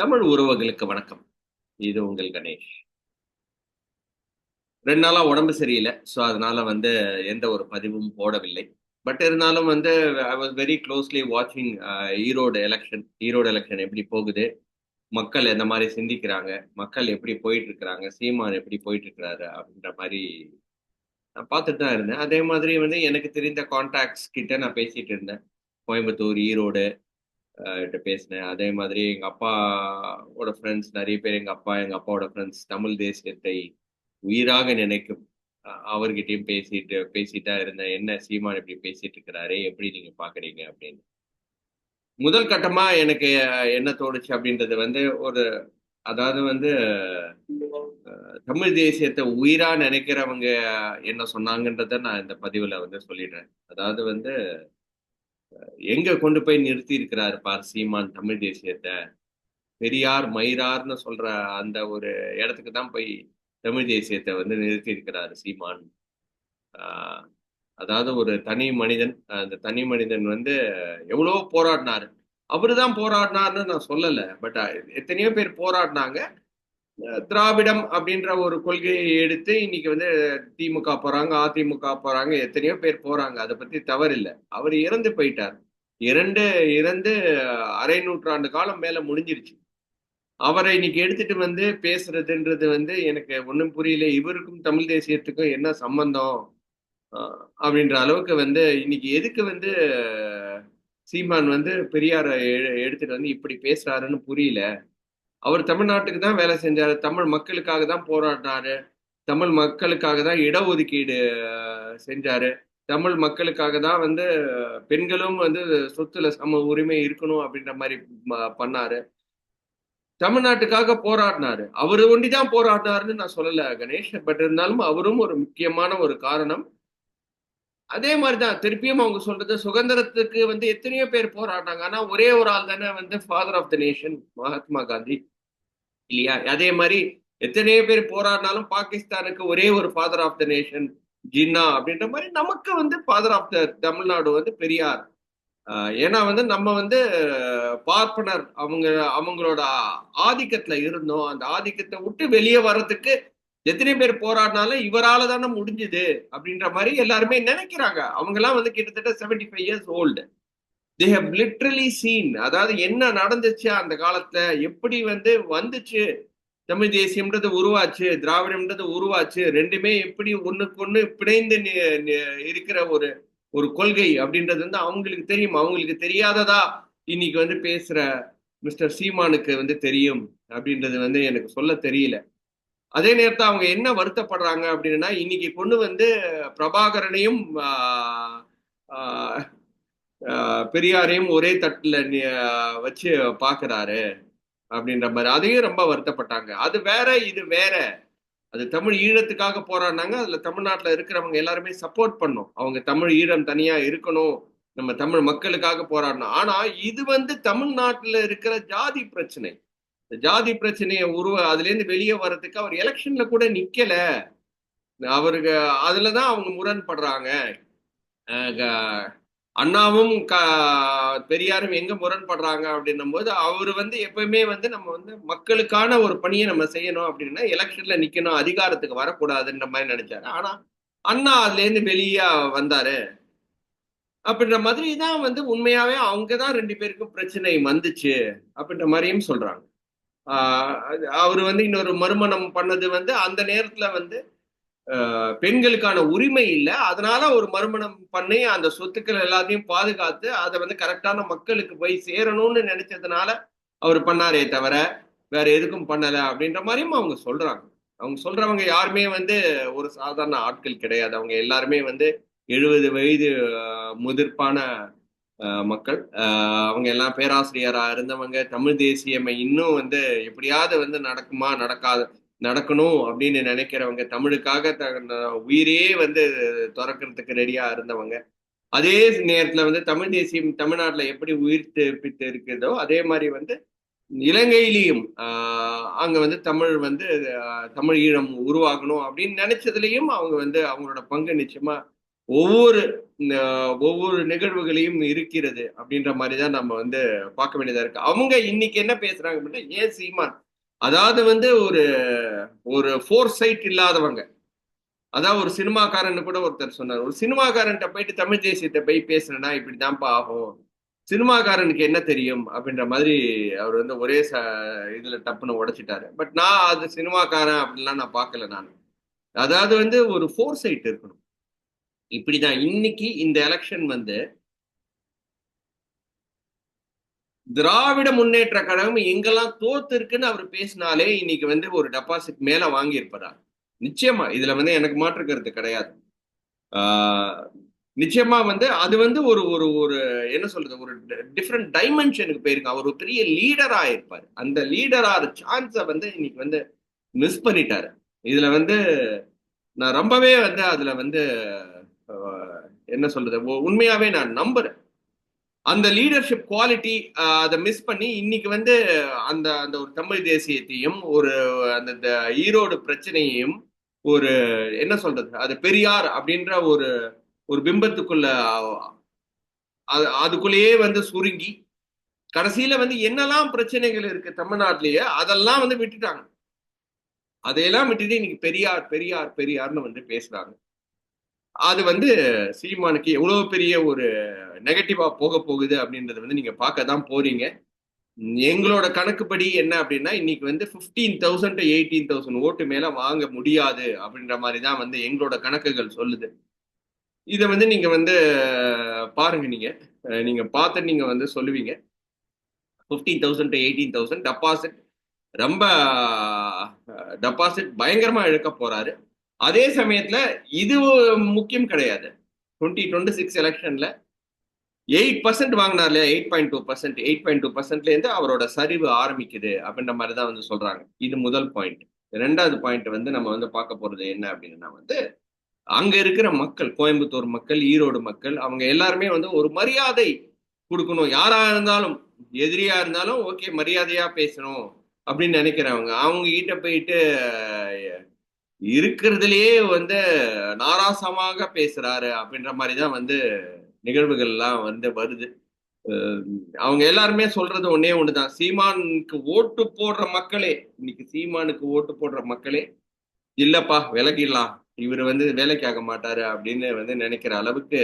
தமிழ் உறவுகளுக்கு வணக்கம். இது உங்கள் கணேஷ். ரெண்டு நாளா உடம்பு சரியில்லை. ஸோ அதனால வந்து எந்த ஒரு பதிவும் போடவில்லை. பட் இருந்தாலும் வந்து ஐ வாஸ் வெரி க்ளோஸ்லி வாட்சிங் ஈரோடு எலெக்ஷன் ஈரோடு எலெக்ஷன் எப்படி போகுது? மக்கள் எந்த மாதிரி சிந்திக்கிறாங்க? மக்கள் எப்படி போயிட்டு இருக்கிறாங்க சீமான் எப்படி போயிட்டு இருக்கிறாரு அப்படின்ற மாதிரி நான் பார்த்துட்டு தான் இருந்தேன். அதே மாதிரி வந்து எனக்கு தெரிந்த கான்டாக்ட்ஸ் கிட்ட நான் பேசிட்டு இருந்தேன். கோயம்புத்தூர் ஈரோடு கிட்ட பேசினேன். அதே மாதிரி எங்க அப்பாவோட ஃப்ரெண்ட்ஸ் நிறைய பேர் எங்க அப்பா எங்க அப்பாவோட ஃப்ரெண்ட்ஸ் தமிழ் தேசியத்தை உயிராக நினைக்கும் அவர்கிட்டயும் பேசிட்டு பேசிட்டா இருந்தேன். என்ன சீமான் இப்படி பேசிட்டு இருக்கிறாரு? எப்படி நீங்க பாக்குறீங்க? அப்படின்னு. முதல் கட்டமா எனக்கு என்ன தோணுச்சு அப்படின்றது வந்து ஒரு அதாவது வந்து தமிழ் தேசியத்தை உயிரா நினைக்கிறவங்க என்ன சொன்னாங்கன்றத நான் இந்த பதிவுல வந்து சொல்லிடுறேன். அதாவது வந்து எங்க கொண்டு போய் நிறுத்தி இருக்கிறாரு பார் சீமான் தமிழ் தேசியத்தை? பெரியார் மயிரார்னு சொல்ற அந்த ஒரு இடத்துக்கு தான் போய் தமிழ் தேசியத்தை வந்து நிறுத்தி இருக்கிறாரு சீமான். ஆஹ் அதாவது ஒரு தனி மனிதன் அந்த தனி மனிதன் வந்து எவ்வளவோ போராடினாரு. அவரு தான் போராடினார்னு நான் சொல்லலை பட் எத்தனையோ பேர் போராடினாங்க. திராவிடம் அப்படின்ற ஒரு கொள்கையை எடுத்து இன்னைக்கு வந்து திமுக போறாங்க அதிமுக போறாங்க எத்தனையோ பேர் போறாங்க. அதை பத்தி தவறில்லை. அவர் இறந்து போயிட்டார். இரண்டு இறந்து அரை நூற்றாண்டு காலம் மேல முடிஞ்சிருச்சு. அவரை இன்னைக்கு எடுத்துட்டு வந்து பேசுறதுன்றது வந்து எனக்கு ஒன்றும் புரியல. இவருக்கும் தமிழ் தேசியத்துக்கும் என்ன சம்பந்தம்? அப்படின்ற அளவுக்கு வந்து இன்னைக்கு எதுக்கு வந்து சீமான் வந்து பெரியாரை எ- எடுத்துட்டு வந்து இப்படி பேசுறாருன்னு புரியல. அவர் தமிழ்நாட்டுக்கு தான் வேலை செஞ்சாரு. தமிழ் மக்களுக்காக தான் போராடினாரு. தமிழ் மக்களுக்காக தான் இடஒதுக்கீடு அஹ், செஞ்சாரு. தமிழ் மக்களுக்காக தான் வந்து பெண்களும் வந்து சொத்துல சம உரிமை இருக்கணும் அப்படின்ற மாதிரி பண்ணாரு. தமிழ்நாட்டுக்காக போராடினாரு. அவரு ஒண்டிதான் போராடினாருன்னு நான் சொல்லல கணேஷ். பட் இருந்தாலும் அவரும் ஒரு முக்கியமான ஒரு காரணம். அதே மாதிரி தான் திருப்பியும் அவங்க சொல்றது சுதந்திரத்துக்கு வந்து எத்தனையோ பேர் போராடினாங்க ஆனா ஒரே ஒரு ஆள் தானே வந்து father of the nation Mahatma Gandhi. இல்லையா? அதே மாதிரி எத்தனையோ பேர் போராடினாலும் பாகிஸ்தானுக்கு ஒரே ஒரு father of the nation Jinnah அப்படின்ற மாதிரி நமக்கு வந்து ஃபாதர் ஆஃப் த தமிழ்நாடு வந்து பெரியார். ஏன்னா வந்து நம்ம வந்து பார்ப்பனர். அவங்க அவங்களோட ஆதிக்கத்துல இருந்தோம். அந்த ஆதிக்கத்தை விட்டு வெளியே வர்றதுக்கு எத்தனை பேர் போராடினாலும் இவரால தானே முடிஞ்சுது அப்படின்ற மாதிரி எல்லாருமே நினைக்கிறாங்க. அவங்க எல்லாம் வந்து கிட்டத்தட்ட seventy five years old they have literally seen அதாவது என்ன நடந்துச்சு அந்த காலத்துல எப்படி வந்து வந்துச்சு? தமிழ் தேசியம்ன்றது உருவாச்சு திராவிடம்ன்றது உருவாச்சு ரெண்டுமே எப்படி ஒண்ணுக்கு ஒண்ணு பிணைந்து இருக்கிற ஒரு ஒரு கொள்கை அப்படின்றது வந்து அவங்களுக்கு தெரியும். அவங்களுக்கு தெரியாததா இன்னைக்கு வந்து பேசுற மிஸ்டர் சீமானுக்கு வந்து தெரியும் அப்படின்றது வந்து எனக்கு சொல்ல தெரியல. அதே நேரத்தில் அவங்க என்ன வருத்தப்படுறாங்க அப்படின்னா இன்னைக்கு பொண்ணு வந்து பிரபாகரனையும் பெரியாரையும் ஒரே தட்டுல வச்சு பாக்குறாரு அப்படின்ற மாதிரி அதையும் ரொம்ப வருத்தப்பட்டாங்க. அது வேற இது வேற. அது தமிழ் ஈழத்துக்காக போராடினாங்க. அதுல தமிழ்நாட்டுல இருக்கிறவங்க எல்லாருமே சப்போர்ட் பண்ணோம். அவங்க தமிழ் ஈழம் தனியா இருக்கணும். நம்ம தமிழ் மக்களுக்காக போராடணும் ஆனா இது வந்து தமிழ்நாட்டுல இருக்கிற ஜாதி பிரச்சனை. ஜாதி பிரச்சனையை உருவ அதுல இருந்து வெளியே வர்றதுக்கு அவர் எலெக்ஷன்ல கூட நிக்கல. அவருக்கு அதுலதான் அவங்க முரண்படுறாங்க. அண்ணாவும் க பெரியாரும் எங்க முரண்படுறாங்க அப்படின்னும் போது அவர் வந்து எப்பயுமே வந்து நம்ம வந்து மக்களுக்கான ஒரு பணியை நம்ம செய்யணும் அப்படின்னா எலெக்ஷன்ல நிக்கணும் அதிகாரத்துக்கு வரக்கூடாதுன்ற மாதிரி நினைச்சாரு. ஆனா அண்ணா அதுலேருந்து வெளியா வெளியே வந்தாரு. அப்படின்ற மாதிரி தான் வந்து உண்மையாவே அவங்க தான் ரெண்டு பேருக்கும் பிரச்சனை வந்துச்சு அப்படின்ற மாதிரியும் சொல்றாங்க. அவர் வந்து இன்னொரு மறுமணம் பண்ணது வந்து அந்த நேரத்துல வந்து பெண்களுக்கான உரிமை இல்லை. அதனால ஒரு மறுமணம் பண்ணி அந்த சொத்துக்கள் எல்லாத்தையும் பாதுகாத்து அதை வந்து கரெக்டான மக்களுக்கு போய் சேரணும்னு நினைச்சதுனால அவர் பண்ணாரே தவிர வேற எதுக்கும் பண்ணல அப்படின்ற மாதிரியும் அவங்க சொல்றாங்க. அவங்க சொல்றவங்க யாருமே வந்து ஒரு சாதாரண ஆட்கள் கிடையாது. அவங்க எல்லாருமே வந்து எழுபது வயது முதிர்ப்பான மக்கள். ஆஹ், அவங்க எல்லாம் பேராசிரியராக இருந்தவங்க தமிழ் தேசியமை இன்னும் வந்து எப்படியாவது வந்து நடக்குமா நடக்காது நடக்கணும் அப்படின்னு நினைக்கிறவங்க தமிழுக்காக த உயிரே வந்து துறக்கிறதுக்கு ரெடியா இருந்தவங்க. அதே நேரத்துல வந்து தமிழ் தேசியம் தமிழ்நாட்டில் எப்படி உயிர் பித்து இருக்கிறதோ அதே மாதிரி வந்து இலங்கையிலையும் ஆஹ் அங்க வந்து தமிழ் வந்து தமிழ் ஈழம் உருவாகணும் அப்படின்னு நினைச்சதுலயும் அவங்க வந்து அவங்களோட பங்கு நிச்சயமாக ஒவ்வொரு ஒவ்வொரு நிகழ்வுகளையும் இருக்கிறது அப்படின்ற மாதிரி தான் நம்ம வந்து பார்க்க வேண்டியதா இருக்கு. அவங்க இன்னைக்கு என்ன பேசுறாங்க அப்படின்னா ஏ சீமான். அதாவது வந்து ஒரு ஒரு ஃபோர் சைட் இல்லாதவங்க. அதாவது ஒரு சினிமாக்காரன் கூட ஒருத்தர் சொன்னார். ஒரு சினிமாக்காரன்ட்ட போயிட்டு தமிழ் தேசியத்தை போய் பேசுனேன்னா இப்படிதான்ப்பா ஆகும். சினிமாக்காரனுக்கு என்ன தெரியும் அப்படின்ற மாதிரி அவர் வந்து ஒரே ச இதுல டப்புன்னு உடைச்சிட்டாரு. பட் நான் அது சினிமாக்காரன் அப்படின்லாம் நான் பார்க்கல நான். அதாவது வந்து ஒரு ஃபோர் சைட் இருக்கணும். இப்படிதான். இன்னைக்கு இந்த எலெக்ஷன் வந்து திராவிட முன்னேற்ற கழகம் எங்கெல்லாம் தோத்து இருக்குன்னு அவர் பேசினாலே இன்னைக்கு வந்து ஒரு டெபாசிட் மேல வாங்கியிருப்பாரா. நிச்சயமா இதுல வந்து எனக்கு மாற்று கருத்து கிடையாது. நிச்சயமா வந்து அது வந்து ஒரு ஒரு ஒரு என்ன சொல்றது ஒரு டிஃப்ரெண்ட் டைமென்ஷனுக்கு போயிருக்கு அவர் ஒரு பெரிய லீடரா இருப்பார். அந்த லீடரா சான்ஸை வந்து இன்னைக்கு வந்து மிஸ் பண்ணிட்டாரு. இதுல வந்து நான் ரொம்பவே வந்து அதுல வந்து என்ன சொல்றது? உண்மையாவே நான் நம்புறேன். அந்த லீடர்ஷிப் குவாலிட்டி அதை மிஸ் பண்ணி இன்னைக்கு வந்து அந்த அந்த ஒரு தமிழ் தேசியத்தையும் ஒரு அந்த இந்த ஈரோடு பிரச்சனையையும் ஒரு என்ன சொல்றது? அது பெரியார் அப்படின்ற ஒரு ஒரு பிம்பத்துக்குள்ள அது அதுக்குள்ளேயே வந்து சுருங்கி கடைசியில வந்து என்னெல்லாம் பிரச்சனைகள் இருக்கு தமிழ்நாட்டிலேயே அதெல்லாம் வந்து விட்டுட்டாங்க. அதையெல்லாம் விட்டுட்டு இன்னைக்கு பெரியார் பெரியார் பெரியார்னு வந்து பேசுறாங்க. அது வந்து சீமானுக்கு எவ்வளவு பெரிய ஒரு நெகட்டிவா போக போகுது அப்படின்றத வந்து நீங்க பார்க்க தான் போறீங்க. எங்களோட கணக்குப்படி என்ன அப்படின்னா இன்னைக்கு வந்து ஃபிஃப்டீன் தௌசண்ட் எயிட்டீன் தௌசண்ட் ஓட்டு மேல வாங்க முடியாது அப்படின்ற மாதிரி தான் வந்து எங்களோட கணக்குகள் சொல்லுது. இதை வந்து நீங்க வந்து பாருங்க நீங்க. நீங்க பார்த்து நீங்க வந்து சொல்லுவீங்க. Fifteen thousand eighteen thousand deposit ரொம்ப டெபாசிட் பயங்கரமா இழக்க போறாரு. அதே சமயத்துல இது முக்கியம் கிடையாது. டுவெண்ட்டி டுவெண்ட்டி சிக்ஸ் எலெக்ஷன்ல எயிட் பர்சன்ட் வாங்கினார் இல்லையா eight point two percent eight point two பர்சன்ட்லேருந்து அவரோட சரிவு ஆரம்பிக்குது அப்படின்ற மாதிரி தான் வந்து சொல்றாங்க. இது முதல் பாயிண்ட் ரெண்டாவது பாயிண்ட் வந்து நம்ம வந்து பார்க்க போறது என்ன அப்படின்னா வந்து அங்க இருக்கிற மக்கள் கோயம்புத்தூர் மக்கள் ஈரோடு மக்கள் அவங்க எல்லாருமே வந்து ஒரு மரியாதை கொடுக்கணும். யாரா இருந்தாலும் எதிரியா இருந்தாலும் ஓகே மரியாதையா பேசணும் அப்படின்னு நினைக்கிறவங்க அவங்க கிட்ட போயிட்டு இருக்கிறதுலயே வந்து நாராசமாக பேசுறாரு அப்படின்ற மாதிரி தான் வந்து நிகழ்வுகள்லாம் வந்து வருது. அவங்க எல்லாருமே சொல்றது ஒன்னே ஒண்ணுதான். சீமானுக்கு ஓட்டு போடுற மக்களே இன்னைக்கு சீமானுக்கு ஓட்டு போடுற மக்களே இல்லப்பா விலகிடலாம். இவர் வந்து வேலைக்கு ஆக மாட்டாரு அப்படின்னு வந்து நினைக்கிற அளவுக்கு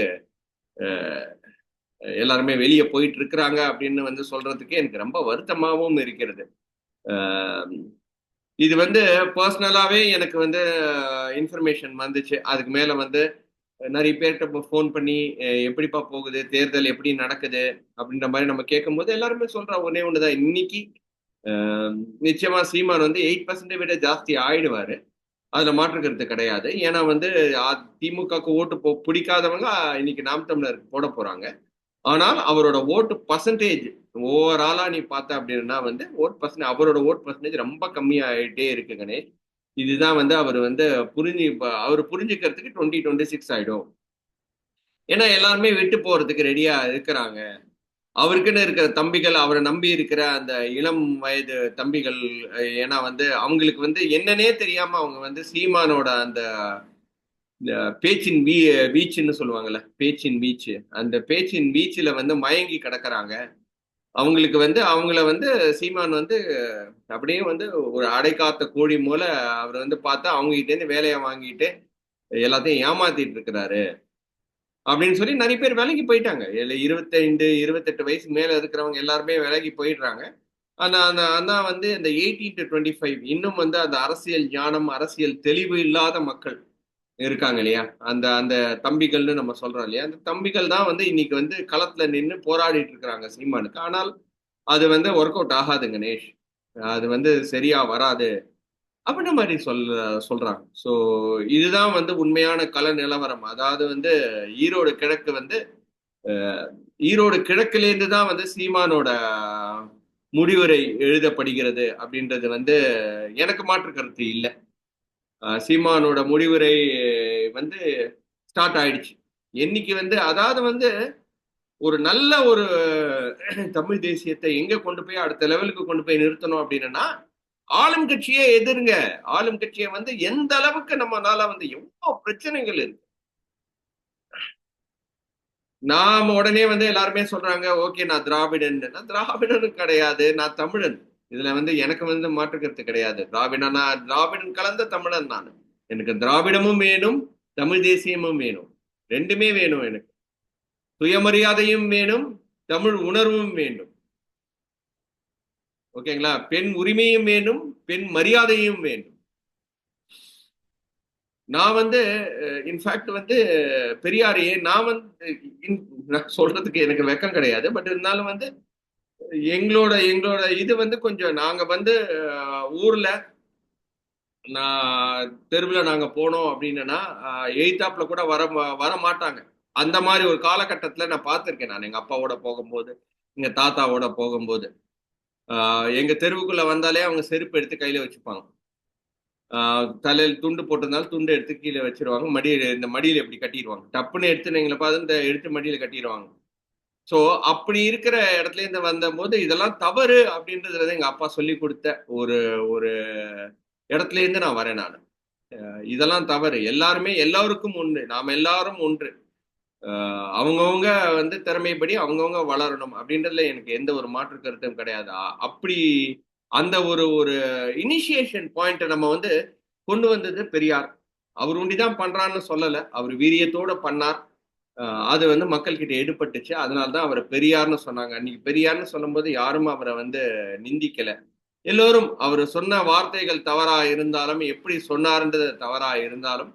எல்லாருமே வெளியே போயிட்டு இருக்கிறாங்க அப்படின்னு வந்து சொல்றதுக்கு எனக்கு ரொம்ப வருத்தமாகவும் இருக்கிறது. இது வந்து பர்சனலாவே எனக்கு வந்து இன்ஃபர்மேஷன் வந்துச்சு. அதுக்கு மேல வந்து நிறைய பேர்கிட்ட ஃபோன் பண்ணி எப்படிப்பா போகுது? தேர்தல் எப்படி நடக்குது? அப்படின்ற மாதிரி நம்ம கேட்கும் போது எல்லாருமே சொல்ற ஒன்னே ஒண்ணுதான். இன்னைக்கு நிச்சயமா சீமான் வந்து எயிட் பர்சன்டே விட ஜாஸ்தி ஆயிடுவாரு. அதுல மாற்றுக்கிறது கிடையாது. ஏன்னா வந்து திமுகவுக்கு ஓட்டு போ பிடிக்காதவங்க இன்னைக்கு நாம் தமிழருக்கு போட போறாங்க. ஆனால் அவரோட ஓட்டு பர்சன்டேஜ் ஓவராலா நீ பார்த்த அப்படின்னா வந்து ஓட் பர்சன்டேஜ் அவரோட ஓட் பர்சன்டேஜ் ரொம்ப கம்மியாயிட்டே இருக்கு கணேஷ். இதுதான் வந்து அவர் வந்து புரிஞ்சு அவர் புரிஞ்சுக்கிறதுக்கு டுவெண்ட்டி டுவெண்ட்டி சிக்ஸ் ஆயிடும். ஏன்னா எல்லாருமே விட்டு போறதுக்கு ரெடியா இருக்கிறாங்க. அவருக்குன்னு இருக்கிற தம்பிகள் அவரை நம்பி இருக்கிற அந்த இளம் வயது தம்பிகள் ஏன்னா வந்து அவங்களுக்கு வந்து என்னன்னே தெரியாம அவங்க வந்து சீமானோட அந்த பேச்சின் வீ வீச்சுன்னு சொல்லுவாங்கல்ல பேச்சின் வீச்சு. அந்த பேச்சின் வீச்சில் வந்து மயங்கி கிடக்குறாங்க. அவங்களுக்கு வந்து அவங்கள வந்து சீமான் வந்து அப்படியே வந்து ஒரு அடைக்காத்த கோழி மூல அவர் வந்து பார்த்தா அவங்க வேலையை வாங்கிட்டு எல்லாத்தையும் ஏமாத்திட்டு இருக்கிறாரு. அப்படின்னு சொல்லி நிறைய பேர் விலகி போயிட்டாங்க. இல்லை இருபத்தைந்து இருபத்தெட்டு வயசு மேலே இருக்கிறவங்க எல்லாருமே விலகி போயிடுறாங்க. ஆனால் அந்த ஆனால் வந்து இந்த எயிட்டீன் டு டுவெண்ட்டி ஃபைவ் இன்னும் வந்து அந்த அரசியல் ஞானம் அரசியல் தெளிவு இல்லாத மக்கள் இருக்காங்க இல்லையா? அந்த அந்த தம்பிகள்னு நம்ம சொல்றோம் இல்லையா? அந்த தம்பிகள் தான் வந்து இன்னைக்கு வந்து களத்துல நின்று போராடிட்டு இருக்கிறாங்க சீமானுக்கு. ஆனால் அது வந்து ஒர்க் அவுட் ஆகாது கணேஷ். அது வந்து சரியா வராது அப்படின்ற மாதிரி சொல்ல சொல்றாங்க. ஸோ இதுதான் வந்து உண்மையான கல நிலவரம். அதாவது வந்து ஈரோடு கிழக்கு வந்து ஈரோடு கிழக்குலேருந்து தான் வந்து சீமானோட முடிவுரை எழுதப்படுகிறது அப்படின்றது வந்து எனக்கு மாற்று கருத்து இல்லை. சீமானோட முடிவுரை வந்து ஸ்டார்ட் ஆயிடுச்சு. என்னைக்கு வந்து அதாவது வந்து ஒரு நல்ல ஒரு தமிழ் தேசியத்தை எங்க கொண்டு போய் அடுத்த லெவலுக்கு கொண்டு போய் நிறுத்தணும் அப்படின்னா ஆளும் கட்சியே எதிருங்க. ஆளும் கட்சியை வந்து எந்த அளவுக்கு நம்மனால வந்து எவ்வளவு பிரச்சனைகள் இருக்கு. நாம உடனே வந்து எல்லாருமே சொல்றாங்க ஓகே நான் திராவிடன் நான் கிடையாது நான் தமிழன். இதுல வந்து எனக்கு வந்து மாற்றுக்கருத்து கிடையாது. திராவிடனா நான் திராவிடன் கலந்த தமிழன் நான். எனக்கு திராவிடமும் வேணும் தமிழ் தேசியமும் வேணும். ரெண்டுமே வேணும் எனக்கு. சுயமரியாதையும் வேணும் தமிழ் உணர்வும் வேண்டும். ஓகேங்களா? பெண் உரிமையும் வேண்டும் பெண் மரியாதையும் வேண்டும். நான் வந்து இன்ஃபேக்ட் வந்து பெரியாரையே நான் வந்து சொல்றதுக்கு எனக்கு வெக்கம் கிடையாது. பட் இருந்தாலும் வந்து எங்களோட எங்களோட இது வந்து கொஞ்சம் நாங்க வந்து ஊர்ல நான் தெருவில் நாங்க போனோம் அப்படின்னா எய்தாப்ல கூட வர வர மாட்டாங்க. அந்த மாதிரி ஒரு காலகட்டத்தில் நான் பார்த்துருக்கேன் நான். எங்க அப்பாவோட போகும்போது எங்க தாத்தாவோட போகும்போது. எங்க தெருவுக்குள்ள வந்தாலே அவங்க செருப்பு எடுத்து கையில வச்சுப்பாங்க. தலையில் துண்டு போட்டிருந்தாலும் துண்டு எடுத்து கீழே வச்சிருவாங்க. மடியில் இந்த மடியில் எப்படி கட்டிடுவாங்க? டப்புன்னு எடுத்து எங்களை பார்த்து இந்த எடுத்து மடியில் கட்டிடுவாங்க. ஸோ அப்படி இருக்கிற இடத்துல இருந்து வந்த போது இதெல்லாம் தவறு அப்படின்றது எங்க அப்பா சொல்லி கொடுத்த ஒரு ஒரு இடத்துல இருந்து நான் வரேன் நான். இதெல்லாம் தவறு. எல்லாருமே எல்லாருக்கும் ஒன்று. நாம் எல்லாரும் ஒன்று. அவங்கவுங்க வந்து திறமைப்படி அவங்கவுங்க வளரணும் அப்படின்றதுல எனக்கு எந்த ஒரு மாற்று கருத்தும் கிடையாது. அப்படி அந்த ஒரு ஒரு இனிஷியேஷன் பாயிண்ட்டை நம்ம வந்து கொண்டு வந்தது பெரியார். அவர் உண்டிதான் பண்றான்னு சொல்லலை. அவர் வீரியத்தோட பண்ணார். அது வந்து மக்கள்கிட்ட எடுப்பட்டுச்சு எடுபட்டுச்சு. அதனால்தான் அவரை பெரியார்னு சொன்னாங்க. அன்னைக்கு பெரியார்னு சொல்லும்போது யாரும் அவரை வந்து நிந்திக்கல. எல்லோரும் அவர் சொன்ன வார்த்தைகள் தவறா இருந்தாலும் எப்படி சொன்னார்ன்றது தவறா இருந்தாலும்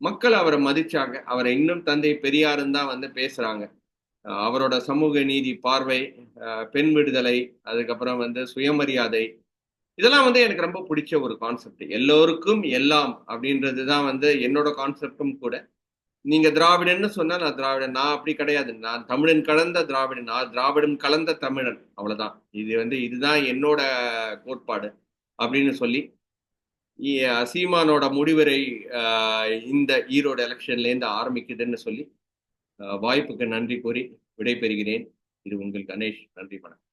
மக்கள் அவரை மதிச்சாங்க. அவரை இன்னும் தந்தை பெரியாருன்னு தான் வந்து பேசுறாங்க. அவரோட சமூக நீதி பார்வை பெண் விடுதலை அதுக்கப்புறம் வந்து சுயமரியாதை இதெல்லாம் வந்து எனக்கு ரொம்ப பிடிச்ச ஒரு கான்செப்ட் எல்லோருக்கும் எல்லாம் அப்படின்றது தான் வந்து என்னோட கான்செப்டும் கூட. நீங்க திராவிடன்னு சொன்னா நான் திராவிடன். நான் அப்படி கிடையாது. நான் தமிழன் கலந்த திராவிடன். நான் திராவிடன் கலந்த தமிழன். அவ்வளவுதான். இது வந்து இதுதான் என்னோட கோட்பாடு அப்படின்னு சொல்லி சீமானோட முடிவுரை இந்த ஈரோடு எலெக்ஷன்லேருந்து ஆரம்பிக்குதுன்னு சொல்லி வாய்ப்புக்கு நன்றி கூறி விடைபெறுகிறேன். இது உங்கள் கணேஷ். நன்றி வணக்கம்.